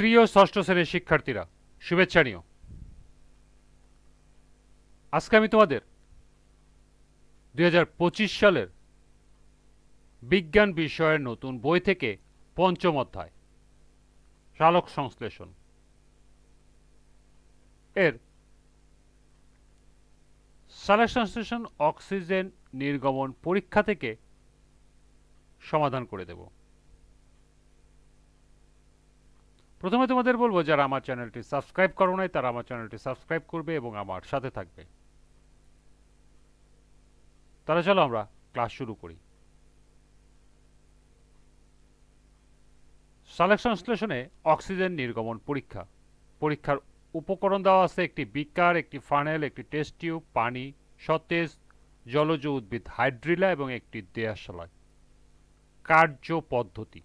প্রিয় ষষ্ঠ শ্রেণির শিক্ষার্থীরা, শুভেচ্ছা নিও। আজকে আমি তোমাদের দু হাজার পঁচিশ সালের বিজ্ঞান বিষয়ের নতুন বই থেকে পঞ্চম অধ্যায় সালোক সংশ্লেষণ। এর সালোক সংশ্লেষণ অক্সিজেন নির্গমন পরীক্ষা থেকে সমাধান করে দেব। প্রথমে তোমাদের বলব, যারা আমার চ্যানেলটি সাবস্ক্রাইব করো নাই, তারা আমার চ্যানেলটি সাবস্ক্রাইব করবে এবং আমার সাথে থাকবে। তাহলে চলো আমরা ক্লাস শুরু করি। সালেক সংশ্লেষণে অক্সিজেন নির্গমন পরীক্ষা। পরীক্ষার উপকরণ দেওয়া আছে একটি বিকার, একটি ফানেল, একটি টেস্ট টিউব, পানি, সতেজ, জলজ উদ্ভিদ, হাইড্রিলা এবং একটি দেয়াশালয়। কার্য পদ্ধতি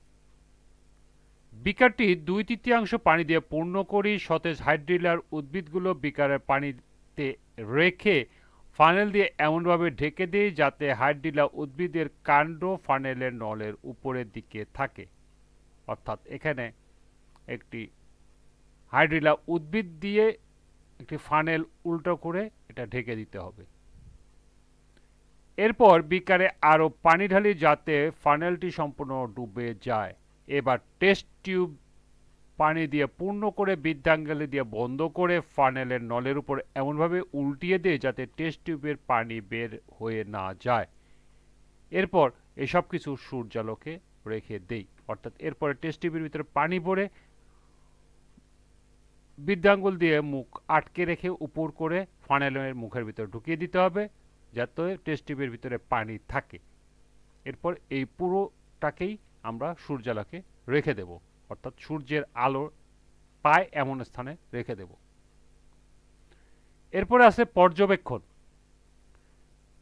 বিকারটি দুই তৃতীয়াংশ পানি দিয়ে পূর্ণ করি সতেজ হাইড্রিলার উদ্ভিদগুলো বিকারের পানিতে রেখে ফানেল দিয়ে এমনভাবে ঢেকে দিই যাতে হাইড্রিলা উদ্ভিদের কাণ্ড ফানেলের নলের উপরের দিকে থাকে। অর্থাৎ এখানে একটি হাইড্রিলা উদ্ভিদ দিয়ে একটি ফানেল উল্টো করে এটা ঢেকে দিতে হবে। এরপর বিকারে আরও পানি ঢালি যাতে ফানেলটি সম্পূর্ণ ডুবে যায়। এবার টেস্ট টিউব পানি দিয়ে পূর্ণ করে, বৃদ্ধাঙ্গালি দিয়ে বন্ধ করে ফানেলের নলের উপর এমনভাবে উল্টিয়ে দেয় যাতে টেস্ট টিউবের পানি বের হয়ে না যায়। এরপর এসব কিছু সূর্যালোকে রেখে দেই। অর্থাৎ এরপরে টেস্ট টিউবের ভিতরে পানি ভরে বৃদ্ধাঙ্গুল দিয়ে মুখ আটকে রেখে উপর করে ফানেলের মুখের ভিতরে ঢুকিয়ে দিতে হবে, যাতে টেস্ট টিউবের ভিতরে পানি থাকে। এরপর এই পুরোটাকেই আমরা সূর্যালোকে রেখে দেব। অর্থাৎ সূর্যের আলো পায় এমন স্থানে রেখে দেব। এরপরে আছে পর্যবেক্ষণ।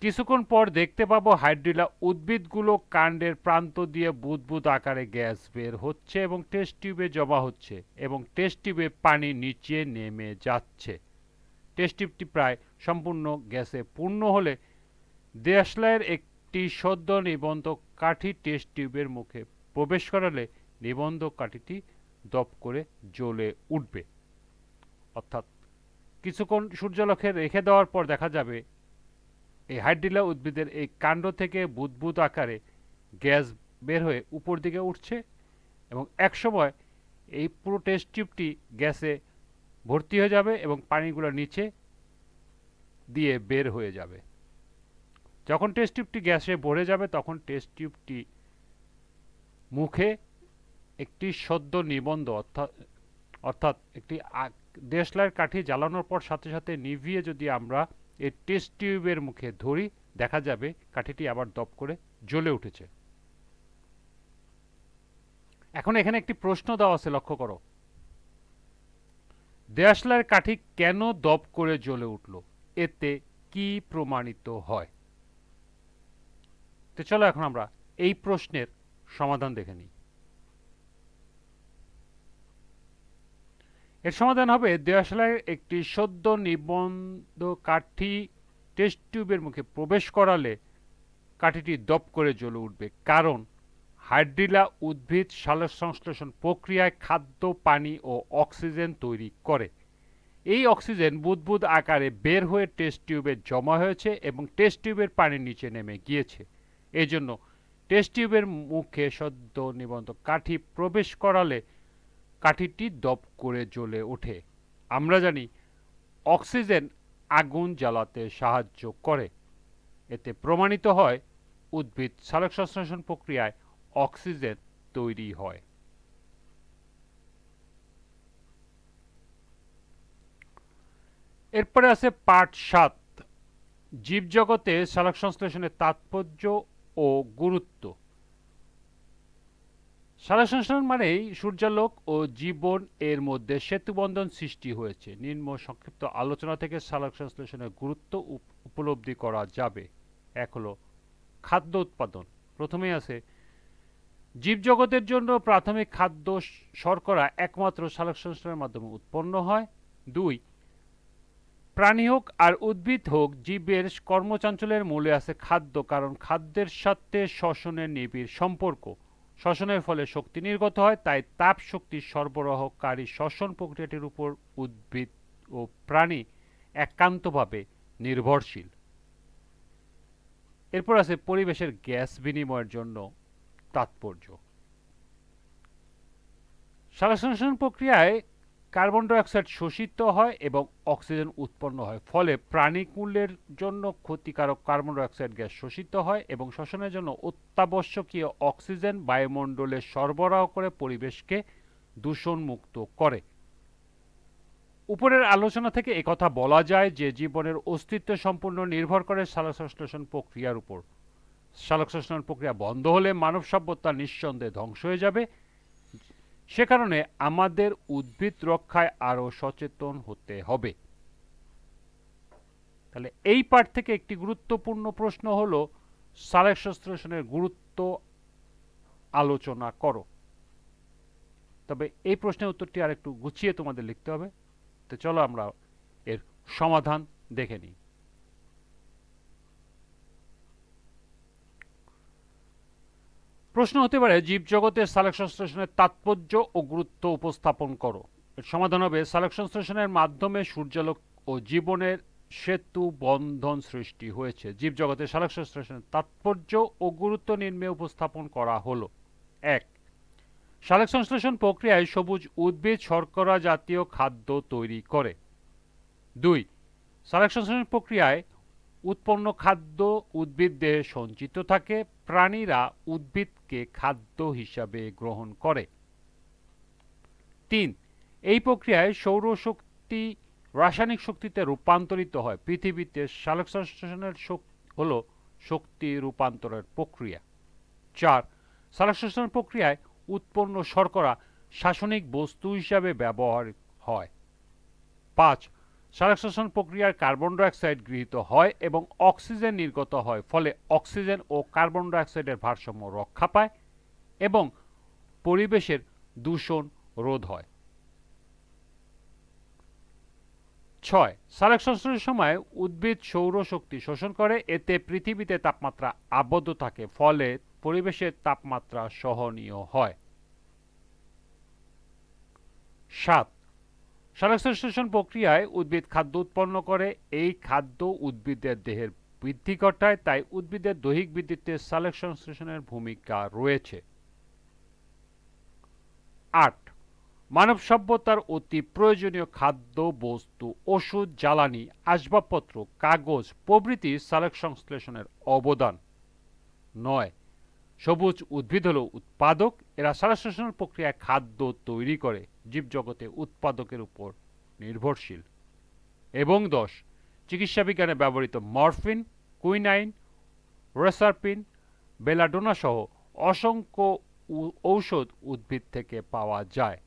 কিছুক্ষণ পর দেখতে পাবো হাইড্রিলা উদ্ভিদগুলো কাণ্ডের প্রান্ত দিয়ে বুদবুদ আকারে গ্যাস বের হচ্ছে এবং টেস্ট টিউবে জমা হচ্ছে এবং টেস্ট টিউবে পানি নিচে নেমে যাচ্ছে। টেস্ট টিউবটি প্রায় সম্পূর্ণ গ্যাসে পূর্ণ হলে দেশলাইয়ের একটি সদ্য নিবন্ধ কাঠি টেস্ট টিউবের মুখে প্রবেশ করালে নিবন্ধ কাঠিটি দপ করে জ্বলে উঠবে। অর্থাৎ কিছুক্ষণ সূর্যালোকে রেখে দেওয়ার পর দেখা যাবে, এই হাইড্রিলা উদ্ভিদের এই কাণ্ড থেকে বুদবুদ আকারে গ্যাস বের হয়ে উপর দিকে উঠছে এবং এক সময় এই পুরো টেস্ট টিউবটি গ্যাসে ভর্তি হয়ে যাবে এবং পানিগুলো নিচে দিয়ে বের হয়ে যাবে। যখন টেস্ট টিউবটি গ্যাসে ভরে যাবে, তখন টেস্ট টিউবটি মুখে একটি সদ্য নিবন্ধ, অর্থাৎ অর্থাৎ একটি দেশলাইয়ের কাঠি জ্বালানোর পর সাথে সাথে নিভিয়ে যদি আমরা এই টেস্ট টিউবের মুখে ধরি, দেখা যাবে কাঠিটি আবার দপ করে জ্বলে উঠেছে। এখন এখানে একটি প্রশ্ন দেওয়া আছে, লক্ষ্য করো। দেশলাইয়ের কাঠি কেন দপ করে জ্বলে উঠল? এতে কি প্রমাণিত হয়? তো চলো এখন আমরা এই প্রশ্নের সমাধান দেখে নিই। এর সমাধান হবে দেয়াশালায় একটি সদ্য নিবন্ধ কাঠি টেস্ট টিউবের মুখে প্রবেশ করালে কাঠিটি দপ করে জ্বলে উঠবে। কারণ হাইড্রিলা উদ্ভিদ সালোক সংশ্লেষণ প্রক্রিয়ায় খাদ্য, পানি ও অক্সিজেন তৈরি করে। এই অক্সিজেন বুদবুদ আকারে বের হয়ে টেস্ট টিউবে জমা হয়েছে এবং টেস্ট টিউবের পানি নিচে নেমে গিয়েছে। এজন্য জন্য টেস্ট টিউবের মুখে সদ্য নিবন্ধ কাঠি প্রবেশ করালে কাঠিটি দপ করে জ্বলে ওঠে। আমরা জানি অক্সিজেন আগুন জ্বালাতে সাহায্য করে। এতে প্রমাণিত হয় উদ্ভিদ সালোক সংশ্লেষণ প্রক্রিয়ায় অক্সিজেন তৈরি হয়। এরপরে আছে পাঠ সাত। জীবজগতে সালোক সংশ্লেষণের তাৎপর্য ও গুরুত্ব। সারা সংশ্লেষণ মানেই সূর্যালোক ও জীবন এর মধ্যে সেতুবন্ধন সৃষ্টি হয়েছে। নিম্ন সংক্ষিপ্ত আলোচনা থেকে সালোক সংশ্লেষণের গুরুত্ব উপলব্ধি করা যাবে। এক হলো খাদ্য উৎপাদন। প্রথমেই আছে, জীবজগতের জন্য প্রাথমিক খাদ্য শর্করা একমাত্র সালোক সংশ্লেষণের মাধ্যমে উৎপন্ন হয়। দুই প্রাণী হোক আর উদ্ভিদ হোক, জীবের কর্মচাঞ্চলের মূলে আছে খাদ্য, কারণ খাদ্যের সাথে শ্বসনের নিবিড় সম্পর্ক। শ্বসনের ফলে শক্তি নির্গত হয়, তাই তাপ শক্তি সরবরাহকারী শ্বসন প্রক্রিয়াটির উপর উদ্ভিদ ও প্রাণী একান্তভাবে নির্ভরশীল। এরপর আছে পরিবেশের গ্যাস বিনিময়ের জন্য তাৎপর্য। সালোকসংশ্লেষণ প্রক্রিয়ায় কার্বন ডাইঅক্সাইড শোষিত হয় এবং অক্সিজেন উৎপন্ন হয়। ফলে প্রাণীকুলের জন্য ক্ষতিকারক কার্বন ডাইঅক্সাইড গ্যাস শোষিত হয় এবং শ্বসনের জন্য অত্যাবশ্যকীয় অক্সিজেন বায়ুমণ্ডলে সরবরাহ করে পরিবেশকে দূষণমুক্ত করে। উপরের আলোচনা থেকে একথা বলা যায় যে জীবনের অস্তিত্ব সম্পূর্ণ নির্ভর করে সালোকসংশ্লেষণ প্রক্রিয়ার উপর। সালোকসংশ্লেষণ প্রক্রিয়া বন্ধ হলে মানব সভ্যতা নিঃসন্দেহে ধ্বংস হয়ে যাবে। সে কারণে আমাদের উদ্ভিদ রক্ষায় আরও সচেতন হতে হবে। তাহলে এই পাঠ থেকে একটি গুরুত্বপূর্ণ প্রশ্ন হলো সালেকশনের গুরুত্ব আলোচনা করো। তবে এই প্রশ্নের উত্তরটি আর একটু গুছিয়ে তোমাদের লিখতে হবে। তো চলো আমরা এর সমাধান দেখে নিই। প্রশ্ন হতে পারে, জীবজগতের সালেকশন স্টেশনের তাৎপর্য ও গুরুত্ব উপস্থাপন করো। এর সমাধান হবে সালেকশন স্টেশনের মাধ্যমে সূর্যালোক ও জীবনের সেতু বন্ধন সৃষ্টি হয়েছে। জীবজগতের সালেকশন স্টেশনের তাৎপর্য ও গুরুত্ব নিম্নে উপস্থাপন করা হলো। এক সালেক সংশ্লেষণ প্রক্রিয়ায় সবুজ উদ্ভিদ শর্করা জাতীয় খাদ্য তৈরি করে। দুই সালেক সংশ্লেষণ প্রক্রিয়ায় উৎপন্ন খাদ্য উদ্ভিদ দেহে সঞ্চিত থাকে, প্রাণীরা উদ্ভিদকে খাদ্য হিসাবে গ্রহণ করে। তিন, এই প্রক্রিয়ায় সৌরশক্তি রাসায়নিক শক্তিতে রূপান্তরিত হয়। পৃথিবীতে সালোক সংশ্লেষণের হল শক্তি রূপান্তরের প্রক্রিয়া। চার সালোক সংশ্লেষণ প্রক্রিয়ায় উৎপন্ন শর্করা শাসনিক বস্তু হিসাবে ব্যবহার হয়। পাঁচ সালোকশোষণ প্রক্রিয়ার কার্বন ডাইঅক্সাইড গৃহীত হয় এবং অক্সিজেন নির্গত হয়, ফলে অক্সিজেন ও কার্বন ডাইঅক্সাইডের ভারসাম্য রক্ষা পায় এবং পরিবেশের দূষণ রোধ হয়। ছয় সংশ্লেষণের সময় উদ্ভিদ সৌরশক্তি শোষণ করে, এতে পৃথিবীতে তাপমাত্রা আবদ্ধ থাকে, ফলে পরিবেশের তাপমাত্রা সহনীয় হয়। সাত সালোকসংশ্লেষণ প্রক্রিয়ায় উদ্ভিদ খাদ্য উৎপন্ন করে, এই খাদ্য উদ্ভিদের দেহের বৃদ্ধি ঘটায়, তাই উদ্ভিদের দৈহিক বৃদ্ধিতে সালোক সংশ্লেষণের ভূমিকা রয়েছে। আট, মানব সভ্যতার অতি প্রয়োজনীয় খাদ্য বস্তু, ওষুধ, জ্বালানি, আসবাবপত্র, কাগজ, প্রভৃতি সালোক সংশ্লেষণের অবদান। নয় সবুজ উদ্ভিদ হল উৎপাদক। এরা সারাশ্বাসন প্রক্রিয়ায় খাদ্য তৈরি করে, জীবজগতে উৎপাদকের উপর নির্ভরশীল। এবং দশ চিকিৎসা বিজ্ঞানে ব্যবহৃত মরফিন, কুইনাইন, রেসারপিন বেলাডোনা সহ অসংখ্য ঔষধ উদ্ভিদ থেকে পাওয়া যায়।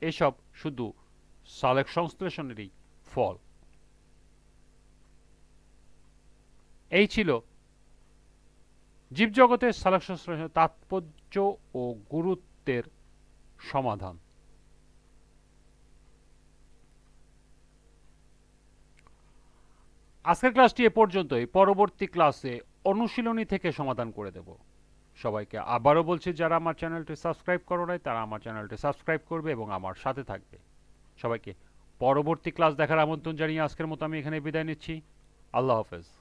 এসব শুধু সালেক সংশ্লেষণেরই ফল। এই ছিল জীবজগতের সালোকসংশ্লেষণ তাৎপর্য ও গুরুত্বের সমাধান। আজকের ক্লাসটি এ পর্যন্তই। পরবর্তী ক্লাসে অনুশীলনী থেকে সমাধান করে দেব। সবাইকে আবারও বলছি, যারা আমার চ্যানেলটি সাবস্ক্রাইব করো নাই, তারা আমার চ্যানেলটি সাবস্ক্রাইব করবে এবং আমার সাথে থাকবে। সবাইকে পরবর্তী ক্লাস দেখার আমন্ত্রণ জানিয়ে আজকের মতো আমি এখানে বিদায় নিচ্ছি। আল্লাহ হাফেজ।